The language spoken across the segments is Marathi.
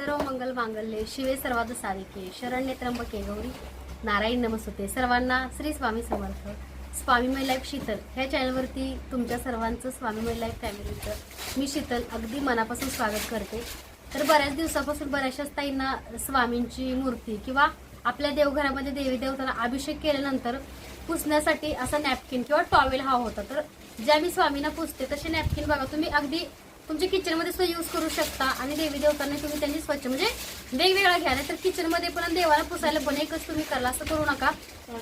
सर्व मंगल मांगल्ये शिवे सर्वाद साधिके शरण्य त्र्यंबके गौरी नारायण नमस्ते. सर्वांना श्री स्वामी समर्थ. स्वामीमई लाईफ शीतल. ह्या चॅनलवरती तुमच्या सर्वांचं स्वामीमई लाईफ फॅमिलीचं मी शीतल अगदी मनापासून स्वागत करते. तर बऱ्याच दिवसापासून बऱ्याचशाच ताईंना स्वामींची मूर्ती किंवा आपल्या देवघरामध्ये देवी देवतांना अभिषेक केल्यानंतर पुसण्यासाठी असा नॅपकिन किंवा टॉवेल हा होता. तर ज्या मी स्वामींना पुसते तसे नॅपकिन बघा. तुम्ही अगदी तुमच्या किचनमध्ये सुद्धा यूज करू शकता आणि देवी देवतांना तुम्ही त्यांची स्वच्छ म्हणजे वेगवेगळा घ्या. नाही तर किचनमध्ये पण देवाला पुसायला पण एकच तुम्ही करा असं करू नका.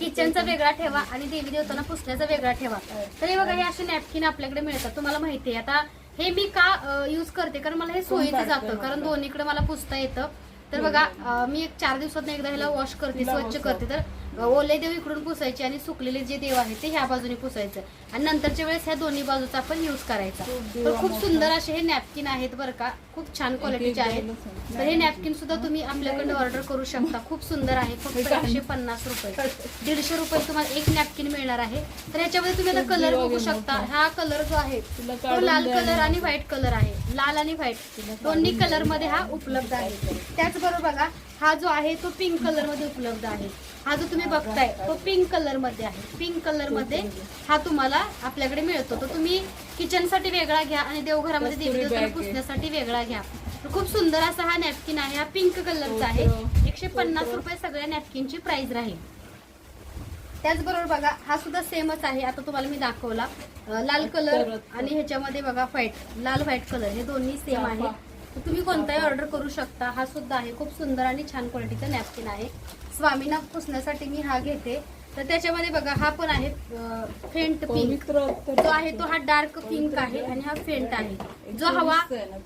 किचनचा वेगळा ठेवा आणि देवी देवतांना पुसण्याचा वेगळा ठेवा. तर हे बघा हे असे नॅपकिन आपल्याकडे मिळतात. तुम्हाला माहिती आहे. आता हे मी का यूज करते? कारण मला हे सोयीचं जातं. कारण दोन्हीकडे मला पुसता येतं. तर बघा मी एक चार दिवसात एकदा ह्याला वॉश करते स्वच्छ करते. तर ओले देव इकडून पुसायचे आणि सुकलेले जे देव आहेत ते ह्या बाजूने पुसायचं. आणि नंतरच्या वेळेस ह्या दोन्ही बाजूचा आपण युज करायचा. तर खूप सुंदर असे हे नॅपकिन आहेत बरं का. खूप छान क्वालिटीचे आहेत. तर हे नॅपकिन सुद्धा तुम्ही आपल्याकडे ऑर्डर करू शकता. खूप सुंदर आहे. फक्त एकशे पन्नास रुपये. दीडशे रुपये तुम्हाला एक नॅपकिन मिळणार आहे. तर ह्याच्यामध्ये तुम्ही आता कलर बघू शकता. हा कलर जो आहे तो लाल कलर आणि व्हाईट कलर आहे. लाल आणि व्हाईट दोन्ही कलरमध्ये हा उपलब्ध आहे. त्याचबरोबर बघा हा जो आहे तो पिंक कलरमध्ये उपलब्ध आहे. हा जो तुम्ही बघताय तो पिंक कलरमध्ये आहे. पिंक कलरमध्ये हा तुम्हाला आपल्याकडे मिळतो. तर तुम्ही किचनसाठी वेगळा घ्या आणि देवघरामध्ये देवी पुसण्यासाठी वेगळा घ्या. तर खूप सुंदर असा हा नॅपकिन आहे. हा पिंक कलरचा आहे. एकशे पन्नास रुपये सगळ्या नॅपकिनची प्राइस राहील. त्याचबरोबर बघा हा सुद्धा सेमच आहे. आता तुम्हाला मी दाखवला. लाल कलर आणि ह्याच्यामध्ये बघा व्हाईट लाल व्हाईट कलर हे दोन्ही सेम आहे तुम्ही कोणताही ऑर्डर करू शकता. हा सुद्धा आहे. खूप सुंदर आणि छान क्वालिटीचा नॅपकिन आहे. स्वामींना पुसण्यासाठी मी हा घेते. तर त्याच्यामध्ये बघा हा पण आहे फेंट पिंक जो आहे तो हा डार्क पिंक आहे आणि हा फेंट आहे. जो हवा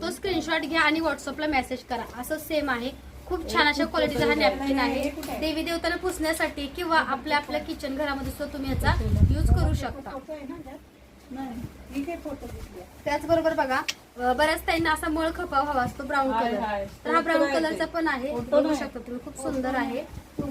तो स्क्रीनशॉट घ्या आणि व्हॉट्सअपला मेसेज करा. असं सेम आहे. खूप छान अशा क्वालिटीचा हा नॅपकिन आहे. देवी देवतांना पुसण्यासाठी किंवा आपल्या आपल्या किचन घरामध्ये सुद्धा तुम्ही याचा यूज करू शकता. त्याचबरोबर बघा बऱ्याच ताईंना असा मळ खपाव हवा असतो ब्राऊन कलर. तर हा ब्राऊन कलरचा. पण आहे. बघू. शकता तुम्ही खूप सुंदर आहे.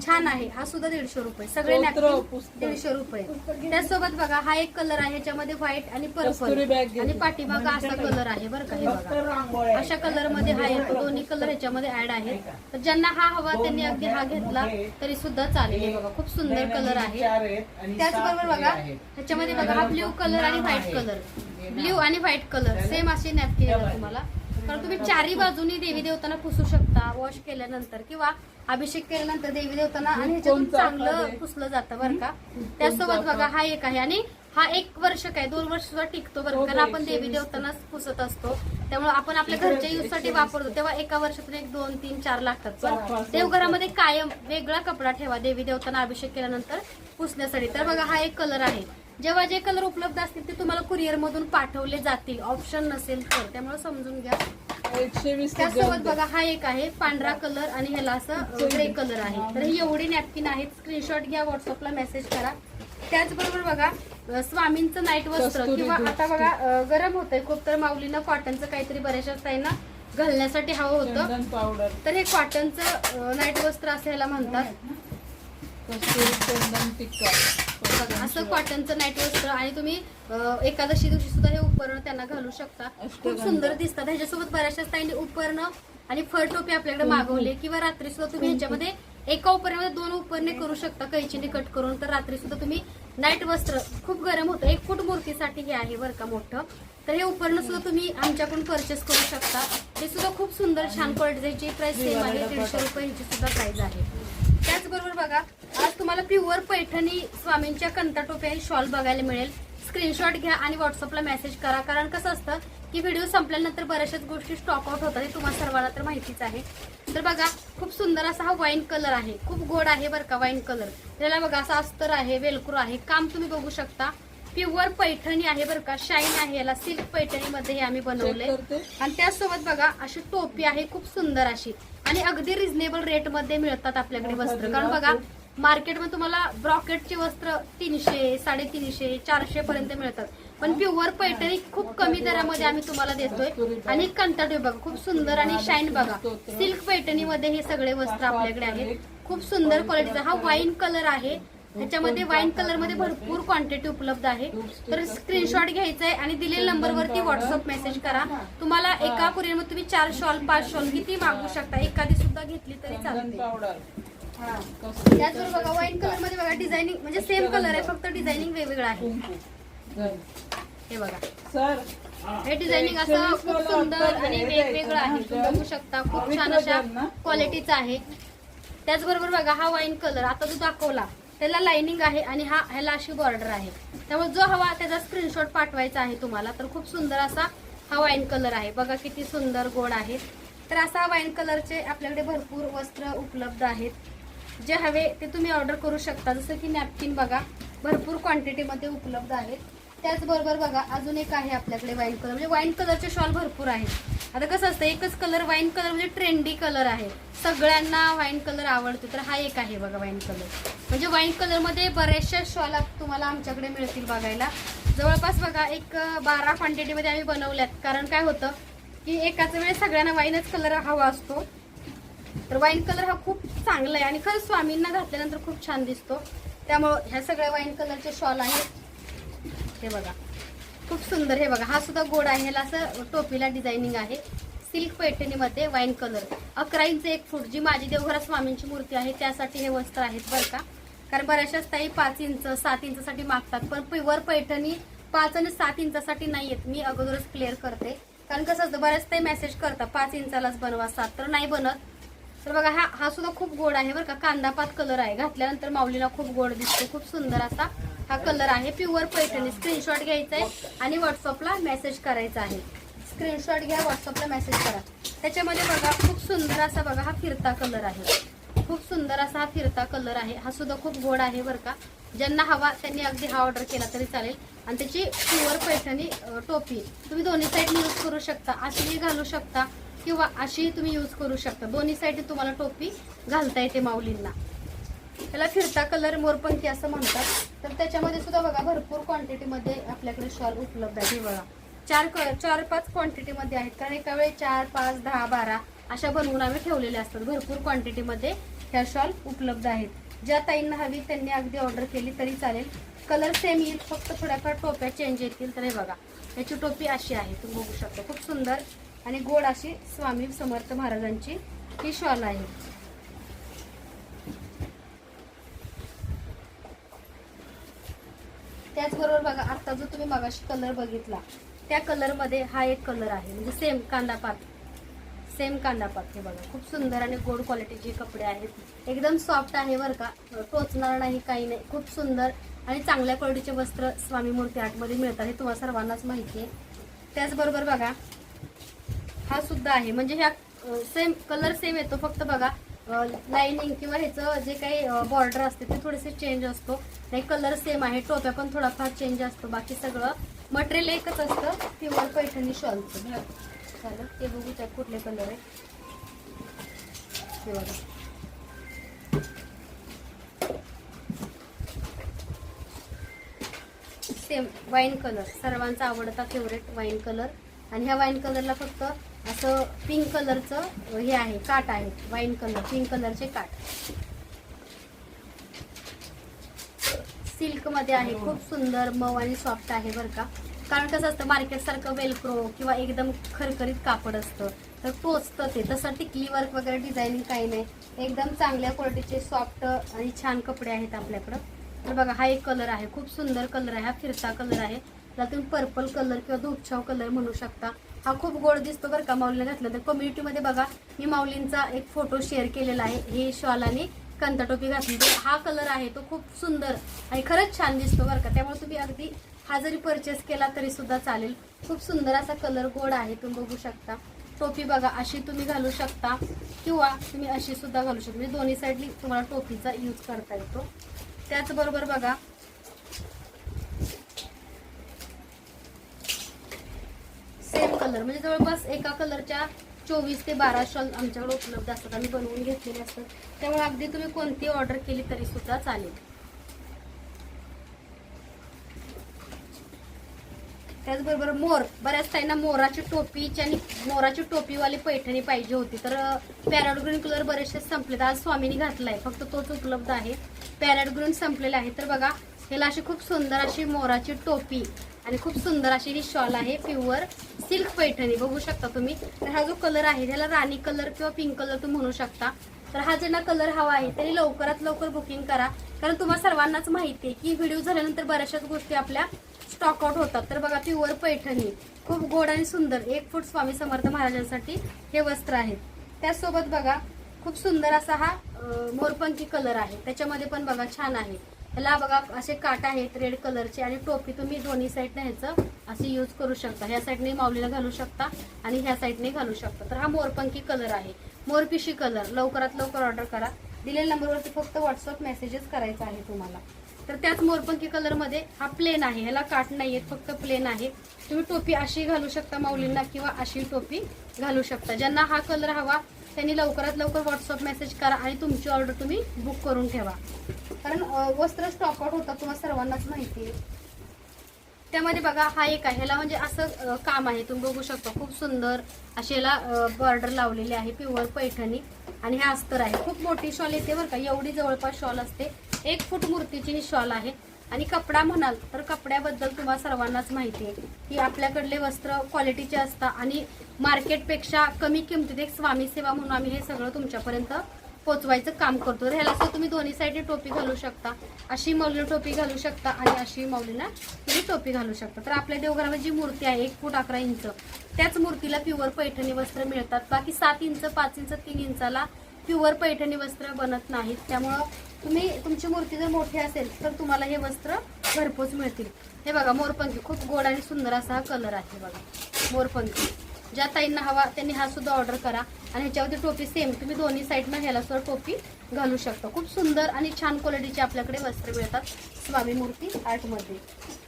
छान आहे. हा सुद्धा दीडशे रुपये. सगळे नॅपकिन. दीडशे रुपये. त्याचसोबत बघा हा एक कलर आहे ह्याच्यामध्ये व्हाईट आणि पर्पल. आणि पाठीमागा असा कलर आहे बरं का हे बघा. अशा कलरमध्ये हा येतो दोन्ही कलर ह्याच्यामध्ये ऍड आहेत. तर ज्यांना हा हवा त्यांनी अगदी हा घेतला तरी सुद्धा चालेल. बघा खूप सुंदर कलर आहे. त्याचबरोबर बघा ह्याच्यामध्ये बघा हा ब्ल्यू कलर आणि व्हाईट कलर ब्ल्यू आणि व्हाईट कलर सेम अशी नॅपकिन तुम्हाला. कारण तुम्ही चारही बाजूनी देवी देवतांना पुसू शकता वॉश केल्यानंतर किंवा अभिषेक केल्यानंतर देवी देवतांना आणि ह्याच्यातून चांगलं पुसलं जातं बरं का? त्यासोबत बघा हा एक आहे आणि हा एक वर्ष काय दोन वर्ष सुद्धा टिकतो बरं का? कारण आपण देवी देवतांनाच पुसत असतो. त्यामुळे आपण आपल्या घरच्या यूजसाठी वापरतो. तेव्हा एका वर्षातून एक दोन तीन चार लागतात पण देवघरामध्ये कायम वेगळा कपडा ठेवा देवी देवतांना अभिषेक केल्यानंतर पुसण्यासाठी. तर बघा हा एक कलर आहे. जेव्हा जे कलर उपलब्ध असतील ते तुम्हाला कुरिअर मधून पाठवले जातील. ऑप्शन नसेल तर. त्यामुळे समजून घ्या. एकशे वीस त्यासोबत बघा हा एक आहे पांढरा कलर आणि ह्याला असं ग्रे कलर आहे. तर ही एवढी नॅपकिन आहेत. स्क्रीनशॉट घ्या व्हॉट्सअपला मेसेज करा. त्याचबरोबर बघा स्वामींचं नाईट वस्त्र किंवा आता बघा गरम होतंय खूप तर माऊलीनं कॉटनचं काहीतरी बऱ्याचशा ताईंना घालण्यासाठी हवं होतं. पावडर तर हे कॉटनचं नाईट वस्त्र असं ह्याला म्हणतात. बघा, असं कॉटनचं नाईट वस्त्र आणि तुम्ही एकादशी दिवशी सुद्धा हे उपकरण त्यांना घालू शकता. खूप सुंदर दिसतात. ह्याच्यासोबत बऱ्याचशा ताईंनी उपकरणं आणि फळ टोपी आपल्याकडे मागवले किंवा रात्री सुद्धा तुम्ही ह्याच्यामध्ये एका उपरण्यामध्ये दोन उपरणे करू शकता कैचीने कट करून. तर रात्री सुद्धा तुम्ही नाईट वस्त्र खूप गरम होतं. एक फूट मूर्तीसाठी हे आहे बरं का मोठं. तर हे उपकरण सुद्धा तुम्ही आमच्याकडून परचेस करू शकता. हे सुद्धा खूप सुंदर छान क्वालिटीची प्राइस सेम आहे. दीडशे रुपये ह्याची सुद्धा प्राइस आहे. त्याचबरोबर बघा तुम्हाला प्युअर पैठणी स्वामींच्या कंता टोप्या ही शॉल बघायला मिळेल. स्क्रीनशॉट घ्या आणि व्हॉट्सअपला मेसेज करा. कारण कसं असतं की व्हिडिओ संपल्यानंतर बऱ्याचशाच गोष्टी स्टॉक आउट होतात हे तुम्हाला सर्वांना तर माहितीच आहे. तर बघा खूप सुंदर असा हा वाईन कलर आहे. खूप गोड आहे बरं का वाईन कलर त्याला बघा असा अस्तर आहे वेलक्रो आहे. काम तुम्ही बघू शकता. प्युअर पैठणी आहे बरं का. शाईन आहे. याला सिल्क पैठणीमध्ये हे आम्ही बनवले. आणि त्याचसोबत बघा अशी टोपी आहे. खूप सुंदर अशी. आणि अगदी रिझनेबल रेटमध्ये मिळतात आपल्याकडे वस्त्र. कारण बघा मार्केटमध्ये तुम्हाला ब्रॉकेटचे वस्त्र तीनशे साडेतीनशे चारशे पर्यंत मिळतात. पण प्युअर पैठणी खूप कमी दरामध्ये आम्ही तुम्हाला देतोय. आणि कंटाटे बघा खूप सुंदर आणि शाईन बघा. सिल्क पैठणीमध्ये हे सगळे वस्त्र आपल्याकडे आहेत. खूप सुंदर क्वालिटीचा हा वाईन कलर आहे. त्याच्यामध्ये वाईन कलरमध्ये भरपूर क्वांटिटी उपलब्ध आहे. तर स्क्रीनशॉट घ्यायचा आहे आणि दिलेल्या नंबरवरती व्हॉट्सअप मेसेज करा. तुम्हाला एका कुरिअरमध्ये तुम्ही चार शॉल पाच शॉल किती मागू शकता? एखादी सुद्धा घेतली तरी चालते. त्याचबरोबर बघा वाईन कलरमध्ये बघा डिझायनिंग म्हणजे सेम कलर आहे फक्त डिझायनिंग वेगवेगळं आहे. हे बघा. सर हे डिझायनिंग असं खूप सुंदर आणि वेगवेगळं आहे. तुम्ही बघू शकता खूप छान अशा क्वालिटीचा आहे. त्याचबरोबर बघा हा वाईन कलर आता जो दाखवला त्याला लाइनिंग आहे आणि हा ह्याला अशी बॉर्डर आहे. त्यामुळे जो हवा त्याचा स्क्रीनशॉट पाठवायचा आहे तुम्हाला तर खूप सुंदर असा हा वाईन कलर आहे. बघा किती सुंदर गोड आहे. तर असा वाईन कलरचे आपल्याकडे भरपूर वस्त्र उपलब्ध आहेत. जे हवे ते तुम्ही ऑर्डर करू शकता. जसं की नॅपकिन बघा भरपूर क्वांटिटीमध्ये उपलब्ध आहेत. त्याचबरोबर बघा अजून एक आहे आपल्याकडे वाईन कलर म्हणजे वाईन कलरचे शॉल भरपूर आहेत. आता कसं असतं एकच कलर वाईन कलर म्हणजे ट्रेंडी कलर आहे. सगळ्यांना वाईन कलर आवडतो. तर हा एक आहे बघा वाईन कलर म्हणजे वाईन कलरमध्ये बऱ्याचशा शॉल तुम्हाला आमच्याकडे मिळतील बघायला. जवळपास बघा एक बारा क्वांटिटीमध्ये आम्ही बनवल्यात. कारण काय होतं की एकाच वेळेस सगळ्यांना वाईनच कलर हवा असतो. तर वाईन कलर हा खूप चांगला आहे. आणि खरंच स्वामींना घातल्यानंतर खूप छान दिसतो. त्यामुळं ह्या सगळ्या वाईन कलरचे शॉल आहेत. हे बघा. खूप सुंदर हे बघा. हा सुद्धा गोड आहे. ह्याला असं टोपीला डिझायनिंग आहे. सिल्क पैठणीमध्ये वाईन कलर अकरा इंच एक फूट जी माझी देवघरात स्वामींची मूर्ती आहे त्यासाठी हे वस्त्र आहेत बरं का. कारण बऱ्याचशाच ताई पाच इंच सात इंचासाठी मागतात. पण प्युअर पैठणी पाच आणि सात इंचासाठी नाही आहेत मी अगोदरच क्लिअर करते. कारण कसं असतं बऱ्याच ताई मेसेज करतात पाच इंचालाच बनवा सात तर नाही बनत. तर बघा हा हा सुद्धा खूप गोड आहे बरं का. कांदापात कलर आहे. घातल्यानंतर माऊलीला खूप गोड दिसतो. खूप सुंदर असा हा कलर आहे. प्युअर पैठणी. स्क्रीनशॉट घ्यायचा आहे आणि व्हॉट्सअपला मेसेज करायचा आहे. स्क्रीनशॉट घ्या व्हॉट्सअपला मेसेज करा. त्याच्यामध्ये बघा खूप सुंदर असा बघा हा फिरता कलर आहे. खूप सुंदर असा हा फिरता कलर आहे. हा सुद्धा खूप गोड आहे बरं का. ज्यांना हवा त्यांनी अगदी हा ऑर्डर केला तरी चालेल. आणि त्याची प्युअर पैठणी टोपी. तुम्ही दोन्ही साईडने यूज करू शकता. अशी घालू शकता. किंवा अशी तुम्ही यूज करू शकता. दोन्ही साईडने तुम्हाला टोपी घालता येते माऊलींना. त्याला फिरता कलर मोरपंखी असं म्हणतात. तर त्याच्यामध्ये सुद्धा बघा भरपूर क्वांटिटीमध्ये आपल्याकडे शॉल उपलब्ध आहे. बघा. चार क- चार पाच क्वांटिटीमध्ये आहेत. कारण एका वेळी चार पाच दहा बारा अशा बनवून आम्ही ठेवलेल्या असतात. भरपूर क्वांटिटीमध्ये ह्या शॉल उपलब्ध आहेत. ज्या ताईंना हवी त्यांनी अगदी ऑर्डर केली तरी चालेल. कलर सेम येईल फक्त थोड्याफार टोप्या चेंज येतील. तर हे बघा याची टोपी अशी आहे. तुम्ही बघू शकता. खूप सुंदर आणि गोड अशी स्वामी समर्थ महाराजांची ही शॉल आहे. त्याचबरोबर बघा आता जो तुम्ही मगाशी कलर बघितला त्या कलरमध्ये हा एक कलर आहे. म्हणजे सेम कांदापात सेम कांदापात हे बघा. खूप सुंदर आणि गोड क्वालिटीचे कपडे आहेत. एकदम सॉफ्ट आहे बरं का. टोचणार नाही काही नाही. खूप सुंदर आणि चांगल्या क्वालिटीचे वस्त्र स्वामी मूर्ती आर्टमध्ये मिळतात हे तुम्हाला सर्वांनाच माहिती आहे. त्याचबरोबर बघा हा सुद्धा आहे. म्हणजे ह्या सेम कलर सेम येतो. फक्त बघा लाइनिंग किंवा ह्याचं जे काही बॉर्डर असते ते थोडेसे चेंज असतो. नाही कलर सेम आहे टोप्या पण थोडाफार चेंज असतो. बाकी सगळं मटेरियल एकच असतं प्युअर पैठणी शॉलचं झालं? ते बघू त्या कुठले कलर आहे बघा. सेम वाईन कलर सर्वांचा आवडता फेवरेट वाईन कलर आणि ह्या वाईन कलरला फक्त असं पिंक कलरचं हे आहे काट आहे वाईन कलर पिंक कलरचे काट. सिल्कमध्ये आहे खूप सुंदर मऊ आणि सॉफ्ट आहे बरं का. कारण कसं असतं मार्केट सारखं वेलक्रो किंवा एकदम खरखरीत कापड असतं. तर टोचतं ते. तसं टिकली वर्क वगैरे डिझायनिंग काही नाही. एकदम चांगल्या क्वालिटीचे सॉफ्ट आणि छान कपडे आहेत आपल्याकडं. तर बघा हा एक कलर आहे. खूप सुंदर कलर आहे. हा फिरता कलर आहे. त्यातून तुम्ही पर्पल कलर किंवा धूपछाव कलर म्हणू शकता. हा खूप गोड दिसतो बरं का माऊलीने घातलं. तर कम्युनिटीमध्ये बघा मी माऊलींचा एक फोटो शेअर केलेला आहे. हे शॉल आणि कंतटोपी घातली. तर हा कलर आहे तो खूप सुंदर आणि खरंच छान दिसतो बरं का. त्यामुळे तुम्ही अगदी हा जरी परचेस केला तरी सुद्धा चालेल. खूप सुंदर असा कलर गोड आहे तुम्ही बघू शकता. टोपी बघा अशी तुम्ही घालू शकता किंवा तुम्ही अशी सुद्धा घालू शकता. म्हणजे दोन्ही साईडली तुम्हाला टोपीचा यूज करता येतो. त्याचबरोबर बघा सेम कलर म्हणजे जवळपास एका कलरच्या चोवीस ते बारा शॉल आमच्याकडे उपलब्ध असतात. आम्ही बनवून घेतलेले असतात. त्यामुळे अगदी तुम्ही कोणती ऑर्डर केली तरी सुद्धा चालेल. त्याचबरोबर मोर. बऱ्याच ताईंना मोराची टोपीची आणि मोराची टोपीवाली पैठणी पाहिजे होती. तर पॅरट ग्रीन कलर बरेचसे संपलेत. आज स्वामीनी घातलाय. फक्त तोच उपलब्ध आहे. पॅरट ग्रीन संपलेला आहे. तर बघा ह्याला अशी खूप सुंदर अशी मोराची टोपी. आणि खूप सुंदर अशी ही शॉल आहे प्युअर सिल्क पैठणी. बघू शकता तुम्ही. तर हा जो कलर आहे त्याला राणी कलर किंवा पिंक कलर तुम्ही म्हणू शकता. तर हा ज्यांना कलर हवा आहे त्यांनी लवकरात लवकर बुकिंग करा. कारण तुम्हाला सर्वांनाच माहिती आहे की व्हिडिओ झाल्यानंतर बऱ्याचशाच गोष्टी आपल्या स्टॉकआउट होतात. तर बघा प्युअर पैठणी. खूप गोड आणि सुंदर. एक फूट स्वामी समर्थ महाराजांसाठी हे वस्त्र आहे. त्याचसोबत बघा खूप सुंदर असा हा मोरपंखी कलर आहे. त्याच्यामध्ये पण बघा छान आहे. ह्याला बघा असे काट आहेत रेड कलरचे आणि टोपी तुम्ही दोन्ही साईडने ह्याचं असे यूज करू शकता. ह्या साईडने माऊलीला घालू शकता आणि ह्या साईडने घालू शकता. तर हा मोरपंखी कलर आहे. मोरपिशी कलर लवकरात लवकर ऑर्डर करा. दिलेल्या नंबरवरती फक्त व्हॉट्सअप मेसेजेस करायचा आहे तुम्हाला. तर त्याच मोरपंखी कलरमध्ये हा प्लेन आहे. ह्याला काट नाही आहेत फक्त प्लेन आहे. तुम्ही टोपी अशी घालू शकता माऊलींना किंवा अशी टोपी घालू शकता. ज्यांना हा कलर हवा त्यांनी लवकरात लवकर व्हॉट्सअप मेसेज करा आणि तुमची ऑर्डर तुम्ही बुक करून ठेवा. कारण वस्त्र स्टॉकआउट होतं होतात तुम्हाला सर्वांनाच माहिती आहे. त्यामध्ये बघा हा एक आहे. ह्याला म्हणजे असं काम आहे. तुम्ही बघू शकता खूप सुंदर अशी याला बॉर्डर लावलेली आहे प्युअर पैठणी. आणि हे अस्तर आहे. खूप मोठी शॉल येते बरं का. एवढी जवळपास शॉल असते. एक फूट मूर्तीची ही शॉल आहे. आणि कपडा म्हणाल तर कपड्याबद्दल तुम्हाला सर्वांनाच माहिती आहे की आपल्याकडले वस्त्र क्वालिटीचे असतात आणि मार्केटपेक्षा कमी किमतीत एक स्वामी सेवा म्हणून आम्ही हे सगळं तुमच्यापर्यंत पोचवायचं काम करतो. तर ह्याला तर तुम्ही दोन्ही साईडने टोपी घालू शकता. अशी मौलीला टोपी घालू शकता आणि अशी मौलीला तुम्ही टोपी घालू शकता. तर आपल्या देवघरामध्ये जी मूर्ती आहे एक फूट अकरा इंच त्याच मूर्तीला प्युअर पैठणी वस्त्र मिळतात. बाकी सात इंच पाच इंच तीन इंचाला प्युअर पैठणी वस्त्र बनत नाहीत. त्यामुळं तुम्ही तुमची मूर्ती जर मोठी असेल तर तुम्हाला हे वस्त्र घरपोच मिळतील. हे बघा मोरपंखी. खूप गोड आणि सुंदर असा हा कलर आहे बघा. मोरपंखी. ज्या ताईंना हवा त्यांनी हा सुद्धा ऑर्डर करा. आणि ह्याच्यावरती टोपी सेम तुम्ही दोन्ही साईडनं ह्याला सुद्धा टोपी घालू शकता. खूप सुंदर आणि छान क्वालिटीचे आपल्याकडे वस्त्र मिळतात स्वामी मूर्ती आर्टमध्ये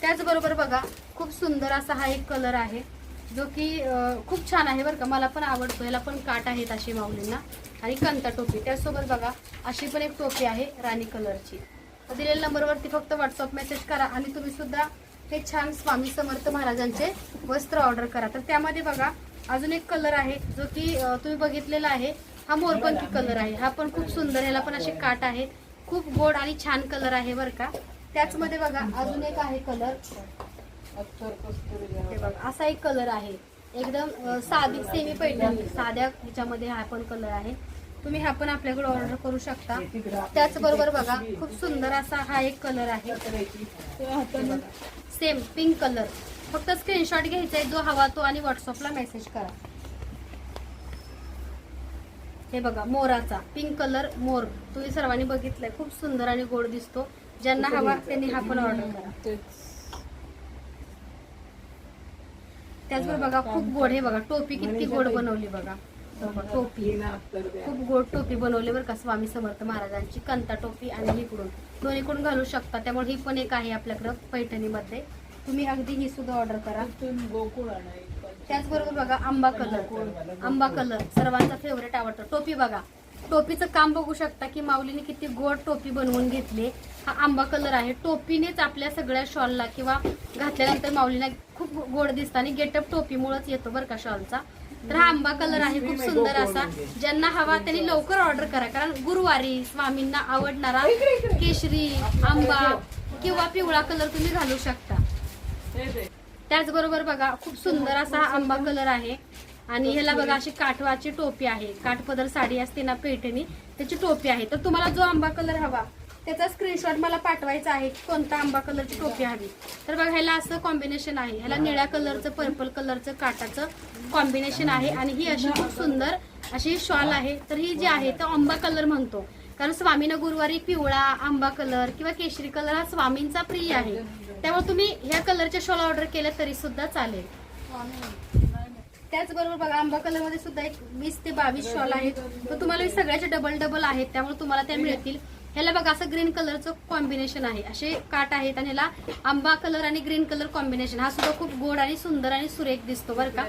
त्याचबरोबर बघा खूप सुंदर असा हा एक कलर आहे जो की खूप छान आहे बरं का. मला पण आवडतो. याला पण काट आहेत अशी माऊलींना. आणि कंता टोपी. त्यासोबत बघा अशी पण एक टोपी आहे राणी कलरची. दिलेल्या नंबरवरती फक्त व्हॉट्सअप मेसेज करा आणि तुम्ही सुद्धा हे छान स्वामी समर्थ महाराजांचे वस्त्र ऑर्डर करा. तर त्यामध्ये बघा अजून एक कलर आहे जो की तुम्ही बघितलेला आहे हा मोरपंखी कलर आहे. हा पण खूप सुंदर ह्याला पण असे काट आहे. खूप गोड आणि छान कलर आहे बरं का. त्याचमध्ये बघा अजून एक आहे कलर ते बघा असा एक कलर आहे. एकदम साधी सेमी पैठणी साध्या ह्याच्यामध्ये हा पण कलर आहे. तुम्ही हा पण आपल्याकडे ऑर्डर करू शकता. त्याचबरोबर बघा खूप सुंदर असा हा एक कलर आहे. सेम पिंक कलर फक्त स्क्रीनशॉट घ्यायचा आहे जो हवा तो आणि व्हॉट्सअपला मेसेज करा. हे बघा मोराचा पिंक कलर मोर. तुम्ही सर्वांनी बघितलंय खूप सुंदर आणि गोड दिसतो. ज्यांना हवा त्यांनी हा पण ऑर्डर करा. त्याचबरोबर बघा खूप गोड हे बघा टोपी किती गोड बनवली बघा, टोपी. खूप गोड टोपी बनवली बरं का स्वामी समर्थ महाराजांची कंता टोपी आणि इकडून दोन्हीकडून घालू शकता त्यामुळे ही पण एक आहे आपल्याकडं पैठणीमध्ये. तुम्ही अगदी ही सुद्धा ऑर्डर करा. त्याचबरोबर बघा आंबा कलर. आंबा कलर सर्वांचा फेवरेट आवडतो. टोपी बघा. टोपीचं काम बघू शकता की माऊलीने किती गोड टोपी बनवून घेतली. हा आंबा कलर आहे. टोपीनेच आपल्या सगळ्या शॉलला किंवा घातल्यानंतर माऊलीला खूप गोड दिसतं आणि गेटअप टोपीमुळेच येतो बरं का शॉलचा. तर हा आंबा कलर आहे खूप सुंदर असा. ज्यांना हवा त्यांनी लवकर ऑर्डर करा. कारण गुरुवारी स्वामींना आवडणारा केशरी आंबा किंवा पिवळा कलर तुम्ही घालू शकता. त्याचबरोबर बघा खूप सुंदर असा हा आंबा कलर आहे. आणि ह्याला बघा अशी काठवाची टोपी आहे. काठपदर साडी असते ना पैठणी त्याची टोपी आहे. तर तुम्हाला जो आंबा कलर हवा त्याचा स्क्रीनशॉट मला पाठवायचा आहे की कोणता आंबा कलरची टोपी हवी. तर बघा ह्याला असं कॉम्बिनेशन आहे. ह्याला निळ्या कलरचं पर्पल कलरचं काटाचं कॉम्बिनेशन आहे. आणि ही अशी खूप सुंदर अशी शॉल आहे. तर ही जी आहे तो आंबा कलर म्हणतो. कारण स्वामीनं गुरुवारी पिवळा आंबा कलर किंवा केशरी कलर हा स्वामींचा प्रिय आहे. त्यामुळे तुम्ही ह्या कलरच्या शॉल ऑर्डर केल्या तरी सुद्धा चालेल. त्याचबरोबर बघा आंबा कलरमध्ये सुद्धा एक वीस ते बावीस शॉल आहेत. तर तुम्हाला हे सगळ्याचे डबल डबल आहेत. त्यामुळे तुम्हाला त्या मिळतील. ह्याला बघा असं ग्रीन कलरचं कॉम्बिनेशन आहे. असे काट आहेत आणि ह्याला आंबा कलर आणि ग्रीन कलर कॉम्बिनेशन हा सुद्धा खूप गोड आणि सुंदर आणि सुरेख दिसतो बरं का.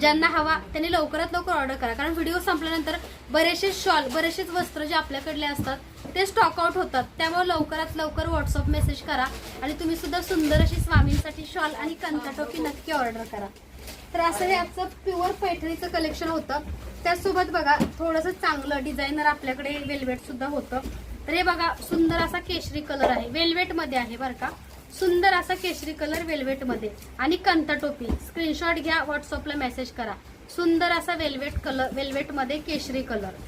ज्यांना हवा त्यांनी लवकरात लवकर ऑर्डर करा. कारण व्हिडिओ संपल्यानंतर बरेचसे शॉल बरेचसेच वस्त्र जे आपल्याकडले असतात ते स्टॉकआउट होतात. त्यामुळे लवकरात लवकर व्हॉट्सअप मेसेज करा आणि तुम्ही सुद्धा सुंदर अशी स्वामींसाठी शॉल आणि कंकाटोपी नक्की ऑर्डर करा. तर असं हे आजचं प्युअर पैठणीचं कलेक्शन होतं. त्यासोबत बघा थोडंसं चांगलं डिझायनर आपल्याकडे वेल्वेट सुद्धा होतं. तर हे बघा सुंदर असा केशरी कलर आहे. वेल्वेटमध्ये आहे बरं का? सुंदर असा केशरी कलर वेल्वेटमध्ये. आणि कंता टोपी स्क्रीनशॉट घ्या व्हॉट्सअपला मेसेज करा. सुंदर असा वेल्वेट कलर वेल्वेटमध्ये केशरी कलर.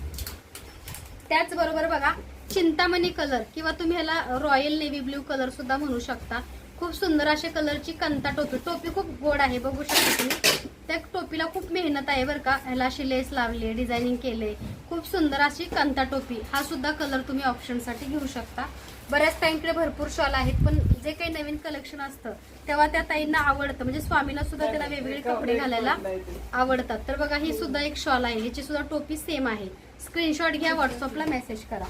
त्याचबरोबर बघा चिंतामणी कलर किंवा तुम्ही ह्याला रॉयल नेव्ही ब्ल्यू कलर सुद्धा म्हणू शकता. खूप सुंदर अशा कलरची कंता टोपी टोपी खूप गोड आहे बघू शकता तुम्ही. त्या टोपीला खूप मेहनत आहे बरं का. ह्याला अशी लेस लावली डिझायनिंग केले. खूप सुंदर अशी कंता टोपी. हा सुद्धा कलर तुम्ही ऑप्शनसाठी घेऊ शकता. बऱ्याच ताईंकडे भरपूर शॉल आहेत पण जे काही नवीन कलेक्शन असतं तेव्हा त्या ताईंना आवडतं. म्हणजे स्वामीला सुद्धा त्याला वेगवेगळे कपडे घालायला आवडतात. तर बघा ही सुद्धा एक शॉल आहे. ह्याची सुद्धा टोपी सेम आहे. स्क्रीनशॉट घ्या व्हॉट्सअपला मेसेज करा.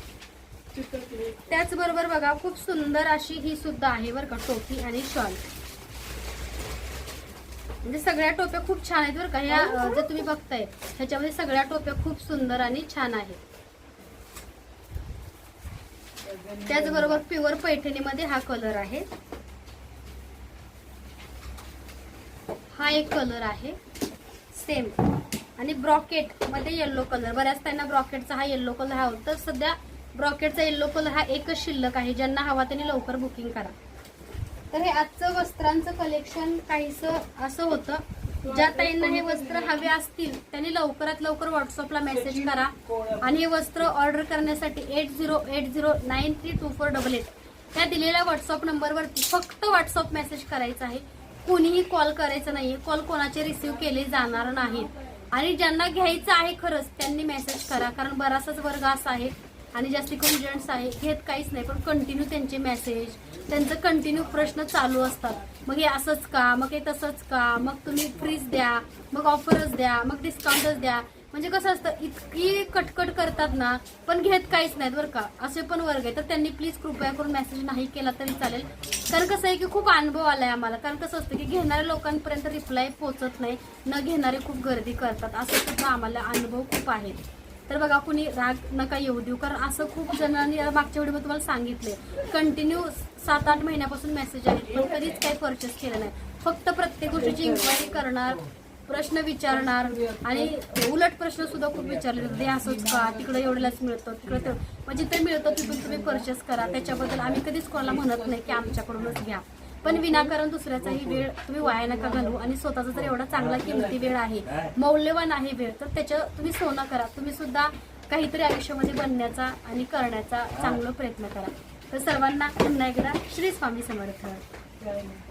त्याचबरोबर बघा खूप सुंदर अशी ही सुद्धा आहे बरं का टोपी आणि शॉल म्हणजे सगळ्या टोप्या खूप छान आहेत बरं का. ह्या अं, जर तुम्ही बघताय ह्याच्यामध्ये सगळ्या टोप्या खूप सुंदर आणि छान आहेत. त्याचबरोबर प्युअर पैठणीमध्ये हा कलर आहे. हा एक कलर आहे. सेम आणि ब्रॉकेटमध्ये येल्लो कलर बऱ्याच त्यांना ब्रॉकेटचा हा येल्लो कलर हा होता सध्या ब्रॉकेटचा येल्लो कलर हा एकच शिल्लक आहे. ज्यांना हवा त्यांनी लवकर बुकिंग करा. तर हे आजचं वस्त्रांचं कलेक्शन काहीस असं होतं. ज्या ताईंना हे वस्त्र हवे असतील त्यांनी लवकरात लवकर व्हॉट्सअपला मेसेज करा. आणि हे वस्त्र ऑर्डर करण्यासाठी eight zero eight zero nine three two four double eight त्या दिलेल्या व्हॉट्सअप नंबरवरती फक्त व्हॉट्सअप मेसेज करायचा आहे. कोणीही कॉल करायचा नाहीये. कॉल कोणाचे रिसिव्ह केले जाणार नाहीत. आणि ज्यांना घ्यायचं आहे खरंच त्यांनी मेसेज करा. कारण बराचसाच वर्ग असा आहे आणि जास्ती करून जेंट्स आहे घेत काहीच नाही पण कंटिन्यू त्यांचे मेसेज त्यांचं कंटिन्यू प्रश्न चालू असतात. मग हे असंच का? मग हे तसंच का? मग तुम्ही फ्रीज द्या मग ऑफरच द्या मग डिस्काउंटच द्या. म्हणजे कसं असतं इतकी कटकट करतात ना पण घेत काहीच नाहीत बरं का. असे पण वर्ग आहे तर त्यांनी प्लीज कृपया करून मेसेज नाही केला तरी चालेल. कारण कसं आहे की खूप अनुभव आलाय आम्हाला. कारण कसं असतं की घेणाऱ्या लोकांपर्यंत रिप्लाय पोहोचत नाही. न घेणारे खूप गर्दी करतात. असं सुद्धा आम्हाला अनुभव खूप आहेत तर बघा कुणी राग नका येऊ देऊ कारण असं खूप जणांनी या मागच्या व्हिडिओ तुम्हाला सांगितले कंटिन्यू सात आठ महिन्यापासून मेसेज आहेत पण कधीच काही परचेस केलं नाही. फक्त प्रत्येक गोष्टीची इन्क्वायरी करणार प्रश्न विचारणार आणि उलट प्रश्न सुद्धा खूप विचारले जातात. असंच का? तिकडे एवढ्यालाच मिळतं तिकडे म्हणजे ते मिळतं तिथून तुम्ही परचेस करा. त्याच्याबद्दल आम्ही कधीच कोणाला म्हणत नाही की आमच्याकडूनच घ्या. पण विनाकारण दुसऱ्याचाही वेळ तुम्ही वाया नका घालू आणि स्वतःचा जर एवढा चांगला किमती वेळ आहे मौल्यवान आहे वेळ तर त्याच्या तुम्ही सोनं करा. तुम्ही सुद्धा काहीतरी आयुष्यामध्ये बनण्याचा आणि करण्याचा चांगला प्रयत्न करा. तर सर्वांना पुन्हा एकदा श्री स्वामी समर्थ.